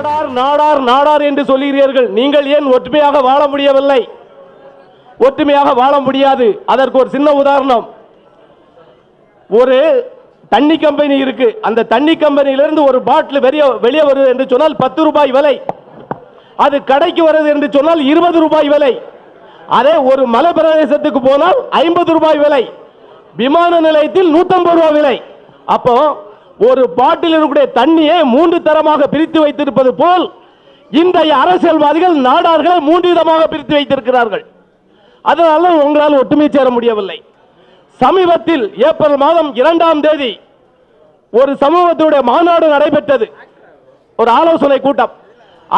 நாடார் நாடார் நாடார் என்று சொல்லுகிறீர்கள். நீங்கள் ஏன் ஒற்றுமையாக வாழ முடியவில்லை? ஒற்றுமையாக வாழ முடியாது. அதற்கு ஒரு சின்ன உதாரணம். ஒரு தண்ணி கம்பெனி இருக்கு. அந்த தண்ணி கம்பெனியிலிருந்து ஒரு பாட்டில் வெளியே வெளியே வருது என்று சொன்னால் பத்து ரூபாய் விலை. அது கடைக்கு வருது என்று சொன்னால் இருபது ரூபாய் விலை. அதே ஒரு மலை பிரதேசத்துக்கு போனால் ஐம்பது ரூபாய் விலை. விமான நிலையத்தில் நூற்றம்பது ரூபாய் விலை. அப்போ ஒரு பாட்டில் இருக்கக்கூடிய தண்ணியை மூன்று தரமாக பிரித்து வைத்திருப்பது போல் இன்றைய அரசியல்வாதிகள் நாடார்களை மூன்று விதமாக பிரித்து வைத்திருக்கிறார்கள். அதனால உங்களால் ஒற்றுமை சேர முடியவில்லை. சமீபத்தில் ஏப்ரல் மாதம் இரண்டாம் தேதி ஒரு சமூகத்தினுடைய மாநாடு நடைபெற்றது. ஒரு ஆலோசனை கூட்டம்.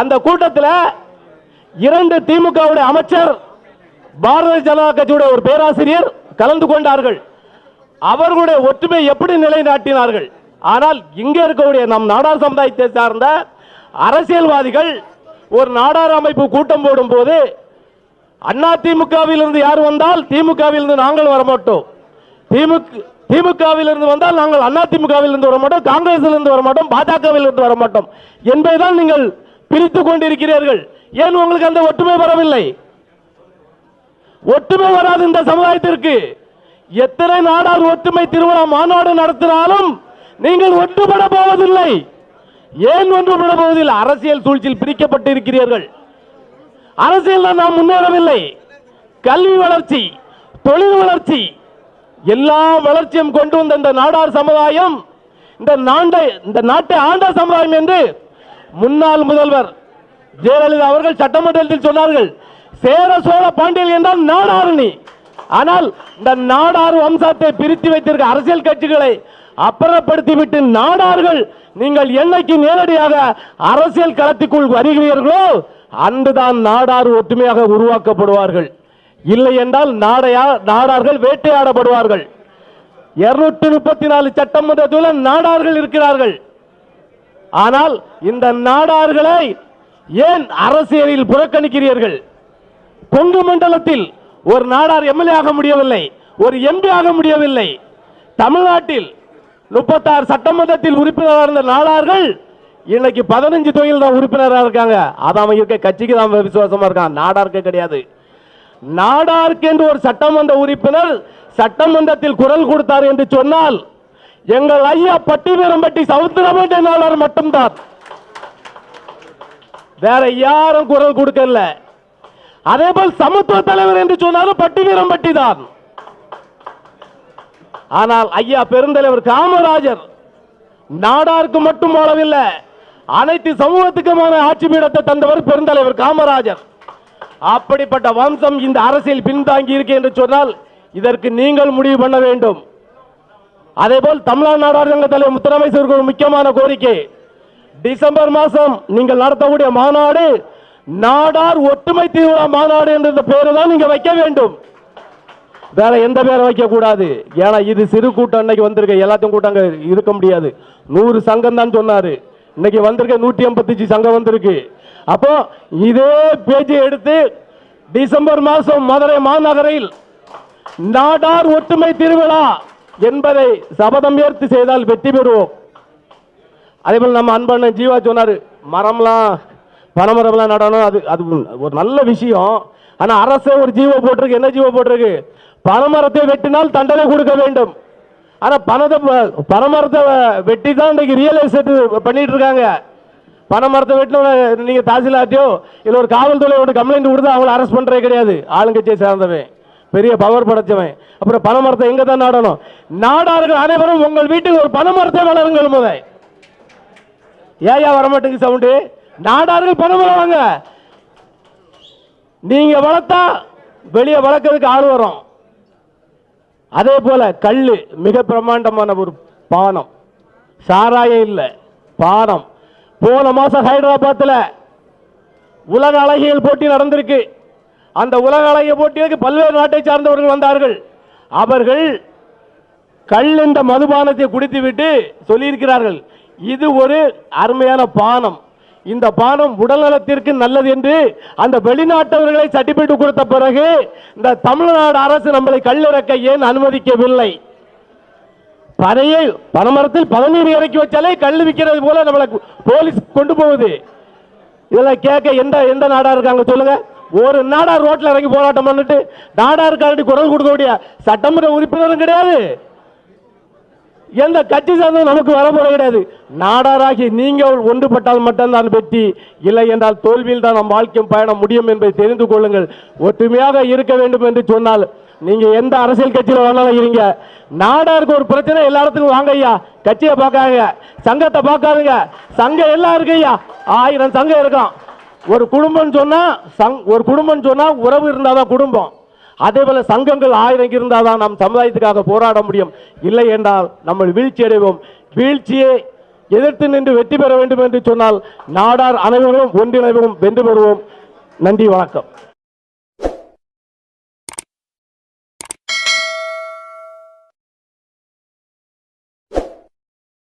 அந்த கூட்டத்தில் இரண்டு திமுகவுடைய அமைச்சர் பாரதிய ஜனதா கட்சியுடைய ஒரு பேராசிரியர் கலந்து கொண்டார்கள். அவர்களுடைய ஒற்றுமை எப்படி நிலைநாட்டினார்கள்? ஆனால் இங்கே இருக்கக்கூடிய நம் நாடார் சமுதாயத்தை சார்ந்த அரசியல்வாதிகள் ஒரு நாடார் அமைப்பு கூட்டம் போடும்போது அண்ணா திமுகவிலிருந்து யார் வந்தால் திமுகவிலிருந்து நாங்கள் வரமாட்டோம். திமுக திமுகவிலிருந்து வந்தால் நாங்கள் அண்ணா திமுகவிலிருந்து வர மாட்டோம் காங்கிரஸில் வர மாட்டோம் பாஜகவில் இருந்து வர மாட்டோம் என்பதுதான் நீங்கள் பிரித்துக் கொண்டிருக்கிறீர்கள். ஏன் உங்களுக்கு அந்த ஒற்றுமை வரவில்லை? ஒற்றுமை வராது இந்த சமுதாயத்திற்கு. எத்தனை நாடார் ஒற்றுமை திருவிழா மாநாடு நடத்தினாலும் நீங்கள் ஒன்றுபட போவதில்லை. ஏன் ஒன்றுபட போவதில்லை? அரசியல் சூழ்ச்சியில் பிரிக்கப்பட்டு இருக்கிறீர்கள் அரசியல் நாம் முன்னேறவில்லை. கல்வி வளர்ச்சி தொழில் வளர்ச்சி எல்லா வளர்ச்சியும் கொண்டு வந்த இந்த நாடார் சமுதாயம் இந்த நாண்டை இந்த நாட்டை ஆண்ட சமுதாயம் என்று முன்னாள் முதல்வர் ஜெயலலிதா அவர்கள் சட்டமன்றத்தில் சொன்னார்கள். சேர சோழ பாண்டியல் என்றால் நாடாரணி. ஆனால் இந்த நாடார் வம்சத்தை பிரித்து வைத்திருக்க அரசியல் கட்சிகளை அப்புறப்படுத்திவிட்டு நாடார்கள் நீங்கள் என்னைக்கு நேரடியாக அரசியல் களத்துக்குள் வருகிறீர்களோ அன்றுதான் நாடார் ஒற்றுமையாக உருவாக்கப்படுவார்கள். இல்லை என்றால் நாடையா நாடார்கள் வேட்டையாடப்படுவார்கள். இருநூற்றி முப்பத்தி நாலு சட்டமன்றத்தில் நாடார்கள் இருக்கிறார்கள். ஆனால் இந்த நாடார்களை ஏன் அரசியலில் புறக்கணிக்கிறீர்கள்? கொங்கு மண்டலத்தில் ஒரு நாடார் எம்எல்ஏ ஆக முடியவில்லை ஒரு எம்பி ஆக முடியவில்லை. தமிழ்நாட்டில் முப்பத்தாறு சட்டமன்றத்தில் உறுப்பினராக இருந்த நாடார்கள் இன்னைக்கு பதினஞ்சு தொழில் தான் உறுப்பினராக இருக்காங்க. அது அவன் இருக்க கட்சிக்கு தான் விசுவாசமா இருக்கான் நாடாருக்கு கிடையாது. நாடாருக்கு என்று ஒரு சட்டமன்ற உறுப்பினர் சட்டமன்றத்தில் குரல் கொடுத்தார் என்று சொன்னால் எங்கள் ஐயா பட்டிவீரம்பட்டி சவுந்தரமேட்டை நாடார் மட்டும்தான். வேற யாரும் குரல் கொடுக்கல. அதே போல் சமத்துவ தலைவர் என்று சொன்னாலும் பட்டிவீரம்பட்டி தான். ஆனால் ஐயா பெருந்தலைவர் காமராஜர் நாடாருக்கு மட்டும் போலவில்லை அனைத்து சமூகத்துக்குமான ஆட்சி பீடத்தை தந்தவர் பெருந்தலைவர் காமராஜர். அப்படிப்பட்ட வம்சம் இந்த அரசியல் பின்தாங்கி இருக்கு என்று சொன்னால் இதற்கு நீங்கள் முடிவு பண்ண வேண்டும். அதேபோல் தமிழ்நாடு நாடாளுமன்ற தலைவர் முத்தரமைச்சருக்கு ஒரு முக்கியமான கோரிக்கை டிசம்பர் மாதம் நீங்கள் நடத்தக்கூடிய மாநாடு நாடார் ஒற்றுமை திருவிழா மாநாடு என்ற பெயரை தான் நீங்க வைக்க வேண்டும். வேற எந்த பேரை வைக்க கூடாது. ஏன்னா இது சிறு கூட்டம் இன்னைக்கு வந்திருக்க எல்லாத்தையும் கூட்டம் இருக்க முடியாது. நூறு சங்கம் தான் சொன்னாரு. இன்னைக்கு வந்திருக்க நூற்றி ஐம்பத்தஞ்சு சங்கம் வந்திருக்கு. அப்போ இதே பேஜை எடுத்து டிசம்பர் மாதம் மதுரை மாநகரில் நாடார் ஒற்றுமை திருவிழா என்பதை சபதம் ஏற்று செய்தால் வெற்றி பெறுவோம். அதே போல் நம்ம அன்பண்ணன் ஜீவா சொன்னார் மரம்லாம் பனமரம்லாம் நடணும். அது அது ஒரு நல்ல விஷயம். ஆனால் அரசே ஒரு ஜீவோ போட்டிருக்கு. என்ன ஜீவோ போட்டிருக்கு? பனமரத்தை வெட்டினால் தண்டனை கொடுக்க வேண்டும். ஆனால் பணத்தை பனமரத்தை வெட்டி தான் இன்றைக்கு ரியல் எஸ்டேட் பண்ணிட்டு இருக்காங்க. பனைமரத்தை வெட்டின நீங்கள் தாசில்தார்ட்டையோ இல்லை ஒரு காவல்துறையோட கம்ப்ளைண்ட் கொடுத்து அவங்கள அரெஸ்ட் பண்ணுறதே கிடையாது. ஆளுங்கட்சியை சேர்ந்தவன். பெரிய பவர் படைச்சவன். அப்புறம் பனைமரத்தை எங்கே தான் நாடணும்? நாடார்கள் அனைவரும் உங்கள் வீட்டுக்கு ஒரு பனமரத்தை வளருங்கள் முதல். ஏயா வரமாட்டேங்குது சவுண்டு நாடார்கள் பணம் வளவாங்க நீங்க வளர்த்தா வெளியே வளர்க்கறதுக்கு ஆள் வரும். அதே போல கல் மிக பிரம்மாண்டமான ஒரு பானம். சாராயம் இல்லை பானம். போன மாசம் ஹைதராபாத்தில் உலக அழகியல் போட்டி நடந்திருக்கு. அந்த உலக அழகிய போட்டிக்கு பல்வேறு நாட்டை சார்ந்தவர்கள் வந்தார்கள். அவர்கள் கல் என்ற மதுபானத்தை குடித்துவிட்டு சொல்லியிருக்கிறார்கள். இது ஒரு அருமையான பானம். இந்த பானம் உடல்நலத்திற்கு நல்லது என்று அந்த வெளிநாட்டவர்களை சர்டிபிகேட் கொடுத்த பிறகு இந்த தமிழ்நாடு அரசு நம்மளை கல்லிறக்க ஏன் அனுமதிக்கவில்லை? பனையை பனமரத்தில் பதநீர் இறக்கி வச்சாலே கல் விற்கிறது போல நம்மளை போலீஸ் கொண்டு போகுது. இதெல்லாம் கேட்க எந்த எந்த நாடா இருக்காங்க சொல்லுங்க. ஒரு நாடா ரோட்டில் இறங்கி போராட்டம் பண்ணிட்டு நாடாருக்காண்டி குரல் கொடுக்கக்கூடிய சட்டமன்ற உறுப்பினரும் கிடையாது. எந்த கட்சி சார்ந்தும் நமக்கு வரப்போற கிடையாது. நாடாராகி நீங்கள் ஒன்றுபட்டால் மட்டும்தான் வெற்றி. இல்லை என்றால் தோல்வியில் தான் நம் வாழ்க்கையும் பயணம் முடியும் என்பதை தெரிந்து கொள்ளுங்கள். ஒற்றுமையாக இருக்க வேண்டும் என்று சொன்னால் நீங்க எந்த அரசியல் கட்சியில் வேணாலும் இருங்க. நாடாருக்கு ஒரு பிரச்சனை எல்லா இடத்துக்கும் வாங்க ஐயா. கட்சியை பார்க்காங்க சங்கத்தை பார்க்காதுங்க. சங்கம் எல்லாம் இருக்கு ஐயா. ஆயிரம் சங்கம் இருக்கும். ஒரு குடும்பம் சொன்னா சங் ஒரு குடும்பம் சொன்னா உறவு இருந்தாதான் குடும்பம். அதே போல சங்கங்கள் ஆயிரம் இருந்தால் தான் நாம் சமுதாயத்துக்காக போராட முடியும். இல்லை என்றால் நம்ம வீழ்ச்சி அடைவோம். வீழ்ச்சியை எதிர்த்து நின்று வெற்றி பெற வேண்டும் என்று சொன்னால் நாடார் அனைவரும் ஒன்றிணைவும் வென்று பெறுவோம். நன்றி வணக்கம்.